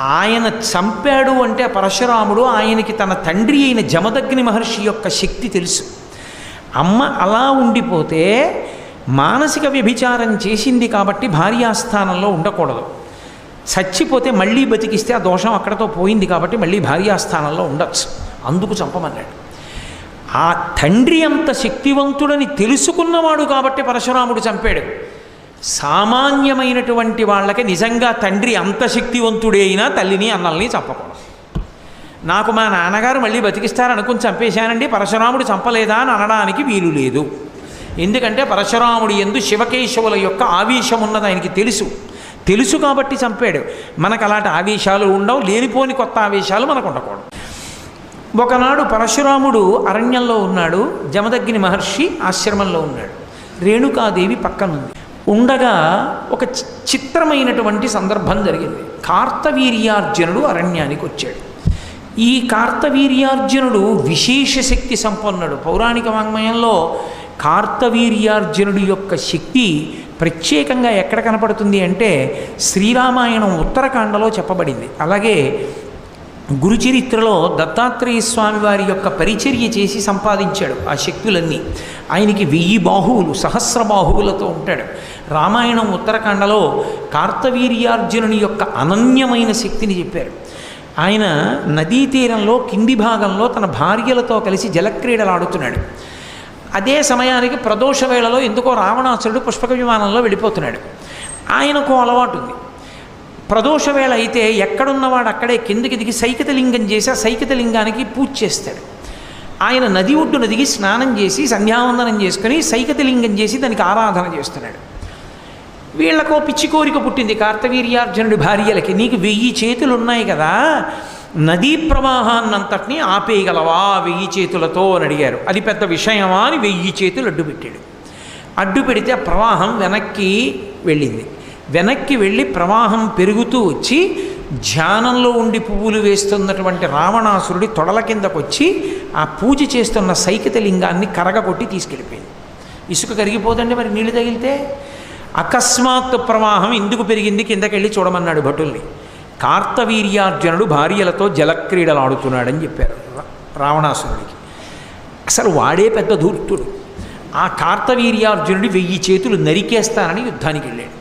ఆయన చంపాడు అంటే పరశురాముడు ఆయనకి తన తండ్రి అయిన జమదగ్ని మహర్షి యొక్క శక్తి తెలుసు. అమ్మ అలా ఉండిపోతే మానసిక వ్యభిచారం చేసింది కాబట్టి భార్యాస్థానంలో ఉండకూడదు. చచ్చిపోతే మళ్ళీ బతికిస్తే ఆ దోషం అక్కడతో పోయింది కాబట్టి మళ్ళీ భార్యాస్థానంలో ఉండొచ్చు. అందుకు చంపమన్నాడు. ఆ తండ్రి అంత శక్తివంతుడని తెలుసుకున్నవాడు కాబట్టి పరశురాముడు చంపాడు. సామాన్యమైనటువంటి వాళ్ళకి నిజంగా తండ్రి అంత శక్తివంతుడే అయినా తల్లిని అన్నల్ని చంపకూడదు. నాకు మా నాన్నగారు మళ్ళీ బతికిస్తారనుకుని చంపేశానండి పరశురాముడు చంపలేదా అని అనడానికి వీలు లేదు. ఎందుకంటే పరశురాముడు ఎందు శివకేశవుల యొక్క ఆవేశం ఉన్నది ఆయనకి తెలుసు. తెలుసు కాబట్టి చంపాడు. మనకు అలాంటి ఆవేశాలు ఉండవు లేనిపోని కొత్త ఆవేశాలు మనకు ఉండకూడదు. ఒకనాడు పరశురాముడు అరణ్యంలో ఉన్నాడు జమదగ్ని మహర్షి ఆశ్రమంలో ఉన్నాడు. రేణుకాదేవి పక్కనుంది. ఉండగా ఒక చి- చిత్రమైనటువంటి సందర్భం జరిగింది. కార్తవీర్యార్జునుడు అరణ్యానికి వచ్చాడు. ఈ కార్తవీర్యార్జునుడు విశేష శక్తి సంపన్నుడు. పౌరాణిక వాంగ్మయంలో కార్తవీర్యార్జునుడి యొక్క శక్తి ప్రత్యేకంగా ఎక్కడ కనపడుతుంది అంటే శ్రీరామాయణం ఉత్తరకాండలో చెప్పబడింది. అలాగే గురుచరిత్రలో దత్తాత్రేయ స్వామి వారి యొక్క పరిచర్య చేసి సంపాదించాడు ఆ శక్తులన్నీ. ఆయనకి వెయ్యి బాహువులు సహస్ర బాహువులతో ఉంటాడు. రామాయణం ఉత్తరకాండలో కార్తవీర్యార్జునుని యొక్క అనన్యమైన శక్తిని చెప్పారు. ఆయన నదీ తీరంలో కింది భాగంలో తన భార్యలతో కలిసి జలక్రీడలు ఆడుతున్నాడు. అదే సమయానికి ప్రదోష వేళలో ఎందుకో రావణాసురుడు పుష్పక విమానంలో వెళ్ళిపోతున్నాడు. ఆయనకు అలవాటు ఉంది. ప్రదోష వేళ అయితే ఎక్కడున్నవాడు అక్కడే కిందికి దిగి సైకితలింగం చేసి ఆ సైకితలింగానికి పూజ చేస్తాడు. ఆయన నది ఒడ్డున దిగి స్నానం చేసి సంధ్యావందనం చేసుకుని సైకతలింగం చేసి దానికి ఆరాధన చేస్తున్నాడు. వీళ్ళకో పిచ్చి కోరిక పుట్టింది కార్తవీర్యార్జునుడి భార్యలకి. నీకు వెయ్యి చేతులు ఉన్నాయి కదా నదీ ప్రవాహాన్నంతటినీ ఆపేయగలవా వెయ్యి చేతులతో అని అడిగారు. అది పెద్ద విషయమా అని వెయ్యి చేతులు అడ్డు పెట్టాడు అడ్డు పెడితే ఆ ప్రవాహం వెనక్కి వెళ్ళింది. వెనక్కి వెళ్ళి ప్రవాహం పెరుగుతూ వచ్చి ధ్యానంలో ఉండి పువ్వులు వేస్తున్నటువంటి రావణాసురుడి తొడల కిందకొచ్చి ఆ పూజ చేస్తున్న సైకిత లింగాన్ని కరగకొట్టి తీసుకెళ్ళిపోయింది. ఇసుక కరిగిపోదండి మరి నీళ్ళు తగిలితే? అకస్మాత్తు ప్రవాహం ఎందుకు పెరిగింది కిందకెళ్ళి చూడమన్నాడు భటుల్ని. కార్తవీర్యార్జునుడు భార్యలతో జలక్రీడలు ఆడుతున్నాడని చెప్పారు రావణాసురుడికి. అసలు వాడే పెద్ద ధూర్తుడు. ఆ కార్తవీర్యార్జునుడి వెయ్యి చేతులు నరికేస్తానని యుద్ధానికి వెళ్ళాడు.